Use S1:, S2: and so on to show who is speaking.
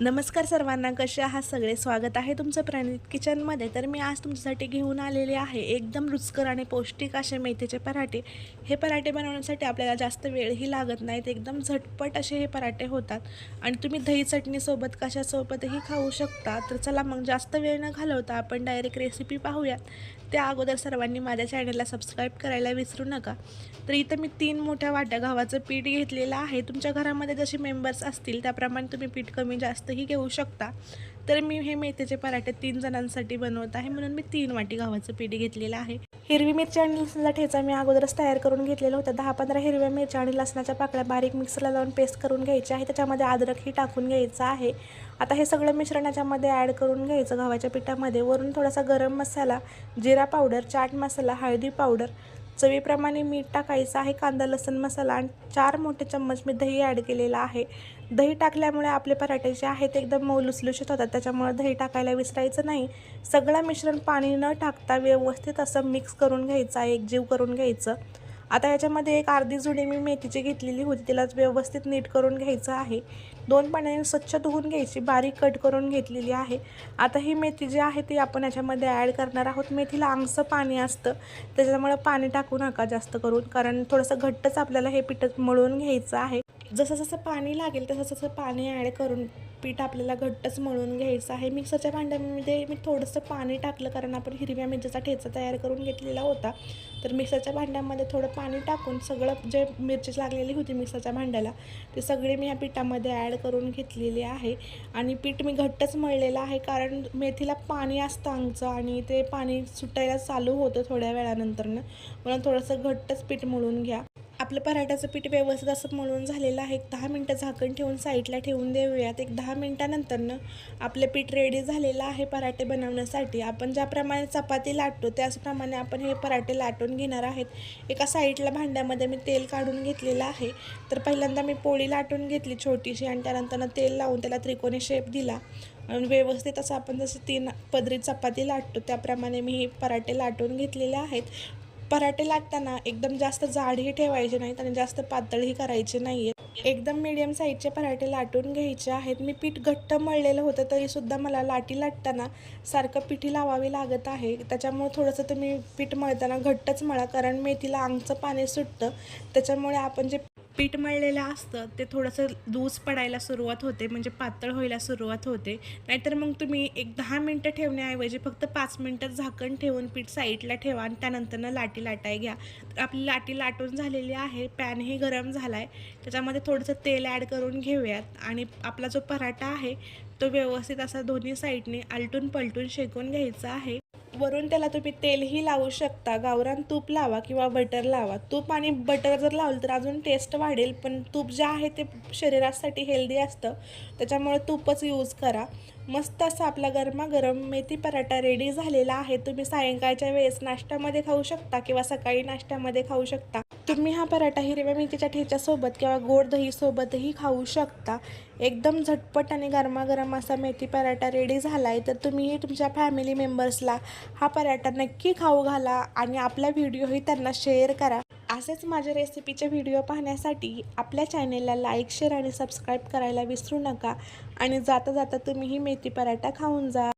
S1: नमस्कार सर्वांना कसे आहात? सगळे स्वागत आहे तुमचं प्रणित किचनमध्ये. तर मी आज तुमच्यासाठी घेऊन आलेले आहे एकदम रुचकर आणि पौष्टिक असे मेथीचे पराठे. हे पराठे बनवण्यासाठी आपल्याला जास्त वेळही लागत नाहीत एकदम झटपट असे हे पराठे होतात. आणि तुम्ही दही चटणीसोबत कशासोबतही खाऊ शकता. तर चला मग जास्त वेळ न घालवता आपण डायरेक्ट रेसिपी पाहूयात. त्या अगोदर सर्वांनी माझ्या चॅनलला सबस्क्राईब करायला विसरू नका. तर इथं मी तीन मोठ्या वाट्या गव्हाचं पीठ घेतलेलं आहे. तुमच्या घरामध्ये जसे मेंबर्स असतील त्याप्रमाणे तुम्ही पीठ कमी जास्त जास्तही घेऊ शकता. तर मी हे मेथीचे पराठे तीन जणांसाठी बनवत आहे. म्हणून मी तीन वाटी गव्हाचं पीठ घेतलेलं आहे. हिरवी मिरची आणि लसणाचा ठेचा मी अगोदरच तयार करून घेतलेला होता. दहा पंधरा हिरव्या मिरच्या आणि लसणाच्या पाकळ्या बारीक मिक्सरला लावून पेस्ट करून घ्यायची आहे. त्याच्यामध्ये अद्रकही टाकून घ्यायचं आहे. आता हे सगळं मिश्रण याच्यामध्ये ॲड करून घ्यायचं गव्हाच्या पिठामध्ये. वरून थोडासा गरम मसाला जिरा पावडर चाट मसाला हळदी पावडर चवीप्रमाणे मीठ टाकायचं आहे कांदा लसूण मसाला आणि चार मोठे चम्मच मी दही ॲड केलेलं आहे. दही टाकल्यामुळे आपले पराठे जे आहेत एकदम मऊ लुसलुशीत होतात त्याच्यामुळे दही टाकायला विसरायचं नाही. सगळं मिश्रण पाणी न टाकता व्यवस्थित असं मिक्स करून घ्यायचं आहे एकजीव करून घ्यायचं. आता याच्यामध्ये एक अर्धी जुडी मी मेथीची घेतलेली होती. तिला व्यवस्थित नीट करून घ्यायचं आहे. दोन पाण्याने स्वच्छ धुवून घ्यायची बारीक कट करून घेतलेली आहे. आता ही मेथी जी आहे ती आपण याच्यामध्ये ॲड करणार आहोत. मेथीला आंगसं पाणी असतं. त्याच्यामुळे पाणी टाकू नका जास्त करून. कारण थोडंसं घट्टच आपल्याला हे पिठं मळून घ्यायचं आहे. जसं जसं पाणी लागेल तसं तसं पाणी ॲड करून पीठ आपल्याला घट्टच मळून घ्यायचं आहे. मिक्सरच्या भांड्यामध्ये मी थोडंसं पाणी टाकलं कारण आपण हिरव्या मिरचीचा ठेचा तयार करून घेतलेला होता. तर मिक्सरच्या भांड्यामध्ये थोडं पाणी टाकून सगळं जे मिरची लागलेली होती मिक्सरच्या भांड्याला ते सगळे मी या पिठामध्ये ॲड करून घेतलेले आहे. आणि पीठ मी घट्टच मळलेलं आहे कारण मेथीला पाणी असतं आमचं आणि ते पाणी सुटायला चालू होतं थोड्या वेळानंतरनं. म्हणून थोडंसं घट्टच पीठ मळून घ्या. आपलं पराठ्याचं पीठ व्यवस्थित असं मळून झालेलं आहे. एक दहा मिनटं झाकण ठेवून साईडला ठेवून देऊयात. एक दहा मिनटानंतरनं आपलं पीठ रेडी झालेलं आहे पराठे बनवण्यासाठी. आपण ज्याप्रमाणे चपाती लाटतो त्याचप्रमाणे आपण हे पराठे लाटून घेणार आहेत. एका साईडला भांड्यामध्ये मी तेल काढून घेतलेलं आहे. तर पहिल्यांदा मी पोळी लाटून घेतली छोटीशी आणि त्यानंतरनं तेल लावून त्याला त्रिकोणी शेप दिला. आणि व्यवस्थित असं आपण जसं तीन पदरी चपाती लाटतो त्याप्रमाणे मी हे पराठे लाटून घेतलेले आहेत. पराठे लाटताना एकदम जास्त जाडही ठेवायचे नाहीत आणि जास्त पातळही करायचे नाही आहेत एकदम मीडियम साईजचे पराठे लाटून घ्यायचे आहेत. मी पीठ घट्ट मळलेलं होतं तरीसुद्धा मला लाटी लाटताना सारखं पिठी लावावी लागत आहे. त्याच्यामुळे थोडंसं तुम्ही पीठ मळताना घट्टच मळा कारण मेथीला अंगचं पाणी सुटतं. त्याच्यामुळे आपण जे पीठ मळलेलं असतं ते थोडंसं लूज पडायला सुरुवात होते म्हणजे पातळ व्हायला सुरुवात होते. नाहीतर मग तुम्ही एक दहा मिनटं ठेवण्याऐवजी फक्त पाच मिनटं झाकण ठेवून पीठ साईडला ठेवा आणि त्यानंतरनं लाटी लाटाय घ्या. तर आपली लाटी लाटून झालेली आहे पॅनही गरम झाला आहे त्याच्यामध्ये थोडंसं तेल ॲड करून घेऊयात आणि आपला जो पराठा आहे तो व्यवस्थित असा दोन्ही साईडने आलटून पलटून शेकून घ्यायचा आहे. वरून त्याला तुम्ही तेलही लावू शकता. गावरान तूप लावा किंवा बटर लावा. तूप आणि बटर जर लावलं तर अजून टेस्ट वाढेल. पण तूप जे आहे ते शरीरासाठी हेल्दी असतं. त्याच्यामुळे तूपच यूज करा. मस्त असा आपला गरमागरम मेथी पराठा रेडी झालेला आहे. तुम्ही सायंकाळच्या वेळेस नाश्त्यामध्ये खाऊ शकता किंवा सकाळी नाश्त्यामध्ये खाऊ शकता. तुम्ही हा पराठा हिरव्या मेथीच्या ठेच्यासोबत किंवा गोड दहीसोबतही खाऊ शकता. एकदम झटपट आणि गरमागरम असा मेथी पराठा रेडी झाला आहे तर तुम्हीही तुमच्या फॅमिली मेंबर्सला हा पराठा नक्की खाऊ घाला आणि आपला व्हिडिओही त्यांना शेअर करा. असेच माझ्या रेसिपीचे व्हिडिओ पाहण्यासाठी आपल्या चॅनेलला लाईक शेअर आणि सबस्क्राईब करायला विसरू नका. आणि जाता जाता तुम्हीही मेथी पराठा खाऊन जा.